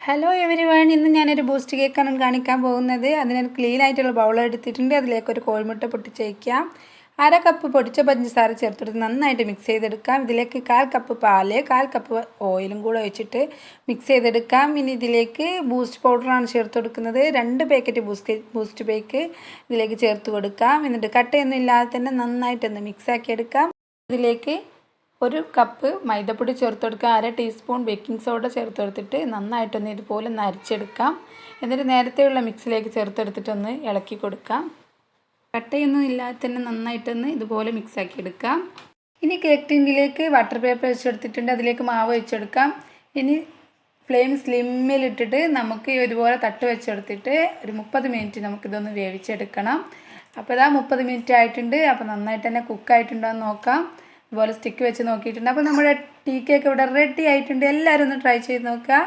Hello every one ഇന്ന് ഞാനൊരു boost കേക്കാണ് കാണിക്കാൻ പോകുന്നത്. അതിനൊരു ക്ലീൻ ആയിട്ടുള്ള ബൗൾ എടുത്തിട്ടുണ്ട്. അതിലേക്ക് ഒരു കോഴിമുട്ട പൊട്ടിച്ചേക്കാം. അര കപ്പ് പൊടിച്ച പഞ്ചസാര ചേർത്തെടുത്ത് നന്നായിട്ട് മിക്സ് ചെയ്തെടുക്കാം. ഇതിലേക്ക് കാൽ കപ്പ് പാൽ കാൽ കപ്പ് ഓയിലും കൂടെ ഒഴിച്ചിട്ട് മിക്സ് ചെയ്തെടുക്കാം. ഇനി ഇതിലേക്ക് ബൂസ്റ്റ് പൗഡറാണ് ചേർത്ത് കൊടുക്കുന്നത് രണ്ട് പാക്കറ്റ് ബൂസ്റ്റ് ബൂസ്റ്റ് പേക്ക് ഇതിലേക്ക് ചേർത്ത് കൊടുക്കാം. എന്നിട്ട് കട്ടയൊന്നും ഇല്ലാതെ തന്നെ നന്നായിട്ടൊന്ന് മിക്സ് ആക്കി എടുക്കാം ഇതിലേക്ക് ഒരു കപ്പ് മൈദപ്പൊടി ചേർത്ത് കൊടുക്കുക അര ടീസ്പൂൺ ബേക്കിംഗ് സോഡ ചേർത്ത് കൊടുത്തിട്ട് നന്നായിട്ടൊന്ന് ഇതുപോലെ ഒന്ന് അരിച്ചെടുക്കാം. എന്നിട്ട് നേരത്തെയുള്ള മിക്സിലേക്ക് ചേർത്തെടുത്തിട്ടൊന്ന് ഇളക്കി കൊടുക്കാം. കട്ടയൊന്നും ഇല്ലാതെ തന്നെ നന്നായിട്ടൊന്ന് ഇതുപോലെ മിക്സാക്കി എടുക്കാം. ഇനി കേക്ക് ടിന്നിലേക്ക് വാട്ടർ പേപ്പർ വെച്ചെടുത്തിട്ടുണ്ട് അതിലേക്ക് മാവ് വെച്ചെടുക്കാം. ഇനി ഫ്ലെയിം സ്ലിമ്മിലിട്ടിട്ട് നമുക്ക് ഇതുപോലെ തട്ട് വെച്ചെടുത്തിട്ട് ഒരു മുപ്പത് മിനിറ്റ് നമുക്കിതൊന്ന് വേവിച്ചെടുക്കണം. അപ്പോൾ ഇതാ മുപ്പത് മിനിറ്റ് ആയിട്ടുണ്ട് അപ്പോൾ നന്നായിട്ട് തന്നെ കുക്കായിട്ടുണ്ടോ എന്ന് നോക്കാം. ഇതുപോലെ സ്റ്റിക്ക് വെച്ച് നോക്കിയിട്ടുണ്ട്. അപ്പോൾ നമ്മുടെ ടീ കേക്ക് ഇവിടെ റെഡി ആയിട്ടുണ്ട്. എല്ലാവരും ഒന്ന് ട്രൈ ചെയ്ത് നോക്കുക.